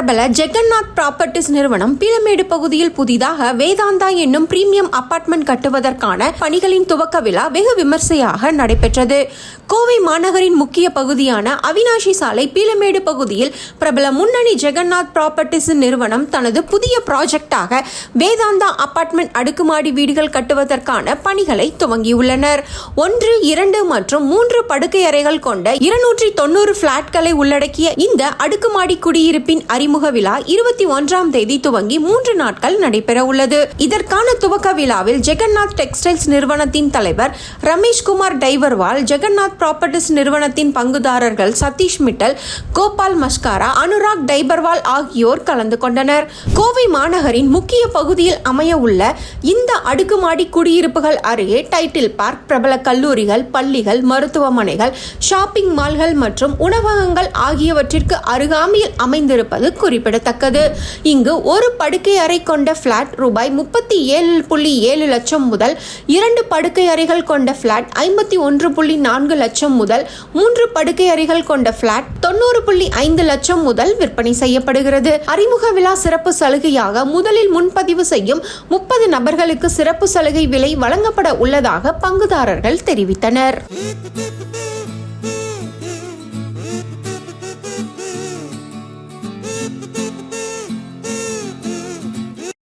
பிரபல ஜெகநாத் ப்ராப்பர்ட்டிஸ் நிறுவனம் பீலமேடு பகுதியில் புதிதாக வேதாந்தா என்னும் பிரீமியம் அபார்ட்மெண்ட் கட்டுவதற்கான பணிகளின் துவக்க விழா வெகு விமர்சையாக நடைபெற்றது. கோவை மாநகரின் முக்கிய பகுதியான அவினாஷி சாலை பீலமேடு பகுதியில் பிரபல முன்னணி ஜெகநாத் ப்ராப்பர்ட்டிஸ் நிறுவனம் தனது புதிய ப்ராஜெக்டாக வேதாந்தா அபார்ட்மெண்ட் அடுக்குமாடி வீடுகள் கட்டுவதற்கான பணிகளை துவங்கியுள்ளனர். ஒன்று இரண்டு மற்றும் மூன்று படுக்கை அறைகள் கொண்ட இருநூற்றி தொண்ணூறு பிளாட்களை உள்ளடக்கிய இந்த அடுக்குமாடி குடியிருப்பின் அறிமுக விழா இருபத்தி ஒன்றாம் தேதி துவங்கி மூன்று நாட்கள் நடைபெற உள்ளது இதற்கான துவக்க விழாவில் ஜெகநாத் டெக்ஸ்டைல்ஸ் நிறுவனத்தின் தலைவர் ரமேஷ்குமார் டைவர்வால் ஜெகநாத் ப்ராப்பர்ட்டிஸ் நிறுவனத்தின் பங்குதாரர்கள் சதீஷ் மிட்டல் கோபால் மஸ்காரா அனுராக் டைபர்வால் ஆகியோர் கலந்து கொண்டனர். கோவை மாநகரின் முக்கிய பகுதியில் அமைய உள்ள இந்த அடுக்குமாடி குடியிருப்புகள் அருகே டைட்டில் பார்க் பிரபல கல்லூரிகள் பள்ளிகள் மருத்துவமனைகள் ஷாப்பிங் மால்கள் மற்றும் உணவகங்கள் ஆகியவற்றிற்கு அருகாமையில் அமைந்திருப்பது குறிப்பிடத்தக்கது. இங்கு ஒரு படுக்கை அறை கொண்ட பிளாட் ரூபாய் முப்பத்தி ஏழு புள்ளி ஏழு லட்சம் முதல் இரண்டு படுக்கை அறைகள் கொண்ட பிளாட் ஐம்பத்தி ஒன்று புள்ளி நான்கு லட்சம் முதல் மூன்று படுக்கை அறைகள் கொண்ட பிளாட் தொண்ணூறு புள்ளி ஐந்து லட்சம் முதல் விற்பனை செய்யப்படுகிறது. அறிமுக விழா சிறப்பு சலுகையாக முதலில் முன்பதிவு செய்யும் முப்பது நபர்களுக்கு சிறப்பு சலுகை விலை வழங்கப்பட உள்ளதாக பங்குதாரர்கள் தெரிவித்தனர்.